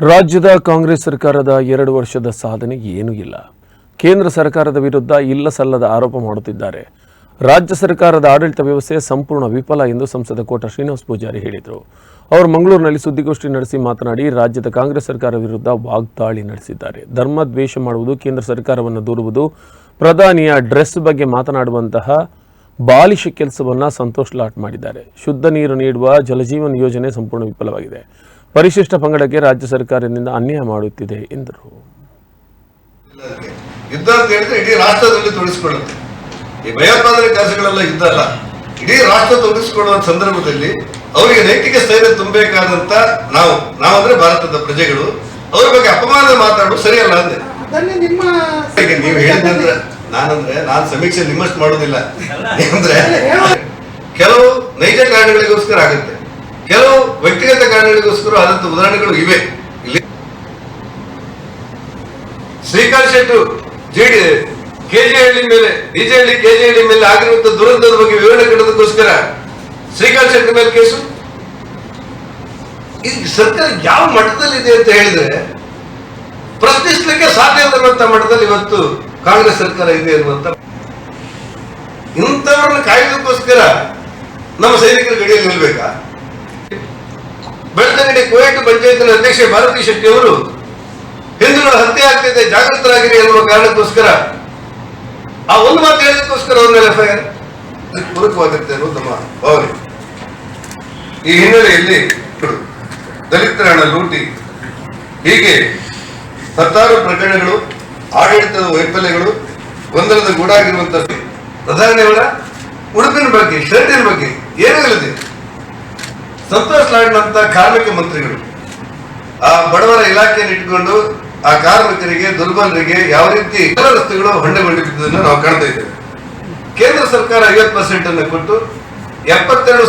ರಾಜ್ಯದ ಕಾಂಗ್ರೆಸ್ ಸರ್ಕಾರದ ಎರಡು ವರ್ಷದ ಸಾಧನೆ ಏನೂ ಇಲ್ಲ. ಕೇಂದ್ರ ಸರ್ಕಾರದ ವಿರುದ್ಧ ಇಲ್ಲ ಸಲ್ಲದ ಆರೋಪ ಮಾಡುತ್ತಿದ್ದಾರೆ. ರಾಜ್ಯ ಸರ್ಕಾರದ ಆಡಳಿತ ವ್ಯವಸ್ಥೆ ಸಂಪೂರ್ಣ ವಿಫಲ ಎಂದು ಸಂಸದ ಕೋಟ ಶ್ರೀನಿವಾಸ ಪೂಜಾರಿ ಹೇಳಿದರು. ಅವರು ಮಂಗಳೂರಿನಲ್ಲಿ ಸುದ್ದಿಗೋಷ್ಠಿ ನಡೆಸಿ ಮಾತನಾಡಿ, ರಾಜ್ಯದ ಕಾಂಗ್ರೆಸ್ ಸರ್ಕಾರ ವಿರುದ್ಧ ವಾಗ್ದಾಳಿ ನಡೆಸಿದ್ದಾರೆ. ಧರ್ಮ ದ್ವೇಷ ಮಾಡುವುದು ಕೇಂದ್ರ ಸರ್ಕಾರವನ್ನು ದೂರುವುದು, ಪ್ರಧಾನಿಯ ಡ್ರೆಸ್ ಬಗ್ಗೆ ಮಾತನಾಡುವಂತಹ ಬಾಲಿಶ ಕೆಲಸವನ್ನು ಸಂತೋಷ್ ಲಾಟ್ ಮಾಡಿದ್ದಾರೆ. ಶುದ್ಧ ನೀರು ನೀಡುವ ಜಲಜೀವನ್ ಯೋಜನೆ ಸಂಪೂರ್ಣ ವಿಫಲವಾಗಿದೆ. ಪರಿಶಿಷ್ಟ ಪಂಗಡಕ್ಕೆ ರಾಜ್ಯ ಸರ್ಕಾರದಿಂದ ಅನ್ಯಾಯ ಮಾಡುತ್ತಿದೆ ಎಂದರು. ಯುದ್ಧ ಅಂತ ಹೇಳಿದ್ರೆ ಇಡೀ ರಾಷ್ಟ್ರದಲ್ಲಿ ತೊಡಗಿಸಿಕೊಳ್ಳುತ್ತೆ. ಈ ಭಯೋತ್ಪಾದನೆ ಕೆಲಸಗಳೆಲ್ಲ ಇದ್ದಲ್ಲ. ಅಲ್ಲ ಇಡೀ ರಾಷ್ಟ್ರ ತೊಡಗಿಸಿಕೊಳ್ಳುವ ಸಂದರ್ಭದಲ್ಲಿ ಅವರಿಗೆ ನೈತಿಕ ಸ್ಥೈರ್ಯ ತುಂಬಬೇಕಾದಂತ ನಾವು ನಾವಂದ್ರೆ ಭಾರತದ ಪ್ರಜೆಗಳು. ಅವ್ರ ಬಗ್ಗೆ ಅಪಮಾನ ಮಾತಾಡೋದು ಸರಿಯಲ್ಲ ಅಂದೆ. ನೀವು ಹೇಳಿದಂದ್ರೆ ನಾನಂದ್ರೆ ನಾನು ಸಮೀಕ್ಷೆ ನಿಮ್ಮಷ್ಟು ಮಾಡೋದಿಲ್ಲ. ಅಂದ್ರೆ ಕೆಲವು ನೈಜ ಕಾರಣಗಳಿಗೋಸ್ಕರ ಆಗುತ್ತೆ. ಕಾರಣಗಳಿಗೋಸ್ಕರ ಆದಂತ ಉದಾಹರಣೆಗಳು ಇವೆ. ಇಲ್ಲಿ ಶ್ರೀಕಾಂತ್ ಶೆಟ್ಟು ಜೆಡಿ ಕೆಜೆಹಳ್ಳಿ ಮೇಲೆ ಡಿಜೆಹಳ್ಳಿ ಕೆಜೆಹಳ್ಳಿ ಮೇಲೆ ಆಗಿರುವಂತ ದುರಂತದ ಬಗ್ಗೆ ವಿವರಣೆ ಕೊಡೋದಕ್ಕೋಸ್ಕರ ಶ್ರೀಕಾಂತ್ ಶೆಟ್ಟಿ ಮೇಲೆ ಕೇಸು? ಈ ಸರ್ಕಾರ ಯಾವ ಮಟ್ಟದಲ್ಲಿದೆ ಅಂತ ಹೇಳಿದ್ರೆ ಪ್ರಶ್ನಿಸ್ಲಿಕ್ಕೆ ಸಾಧ್ಯ ಇಲ್ಲದಂತ ಮಟ್ಟದಲ್ಲಿ ಇವತ್ತು ಕಾಂಗ್ರೆಸ್ ಸರ್ಕಾರ ಇದೆ ಅನ್ನುವಂತ ಇಂಥವ್ರನ್ನ ಕಾಯ್ದಕ್ಕೋಸ್ಕರ ನಮ್ಮ ಸೈನಿಕರ ಗಡಿಯಲ್ಲಿ ನಿಲ್ಬೇಕಾ? ಬೆಳ್ತಂಗಡಿ ಕೋಯಟ್ ಪಂಚಾಯತ್ನ ಅಧ್ಯಕ್ಷೆ ಭಾರತಿ ಶೆಟ್ಟಿ ಅವರು ಹಿಂದೂ ಹತ್ಯೆ ಆಗ್ತಿದೆ, ಜಾಗೃತರಾಗಿರಿ ಎನ್ನುವ ಕಾರಣಕ್ಕೋಸ್ಕರ, ಆ ಒಂದು ಮಾತು ಹೇಳಿದಕ್ಕೋಸ್ಕರ ಅವ್ರ ಮೇಲೆ ಎಫ್ಐಆರ್ ಅನ್ನೋದು ನಮ್ಮ ಭಾವನೆ. ಈ ಹಿನ್ನೆಲೆಯಲ್ಲಿ ದಲಿತರ ಹಣ ಲೂಟಿ, ಹೀಗೆ ಹತ್ತಾರು ಪ್ರಕರಣಗಳು, ಆಡಳಿತದ ವೈಫಲ್ಯಗಳು, ಗೊಂದಲದ ಗೂಡಾಗಿರುವಂತಹ ಪ್ರಧಾನಿಯವರ ಉಡುಪಿನ ಬಗ್ಗೆ, ಶರ್ಟಿನ ಬಗ್ಗೆ ಸಂತೋಷ್ ಲಾಡ್ನಂತ ಕಾರ್ಮಿಕ ಮಂತ್ರಿಗಳು, ಆ ಬಡವರ ಇಲಾಖೆಯನ್ನು ಇಟ್ಟುಕೊಂಡು ಆ ಕಾರ್ಮಿಕರಿಗೆ, ದುರ್ಬಲರಿಗೆ ಯಾವ ರೀತಿ ಎಲ್ಲ ರಸ್ತೆಗಳು ಹೊಂಡೆ ಬಿದ್ದುದನ್ನು ನಾವು ಕಾಣ್ತಾ ಇದ್ದೇವೆ. ಕೇಂದ್ರ ಸರ್ಕಾರ ಐವತ್ತು ಪರ್ಸೆಂಟ್ ಅನ್ನು ಕೊಟ್ಟು ಎಪ್ಪತ್ತೆರಡು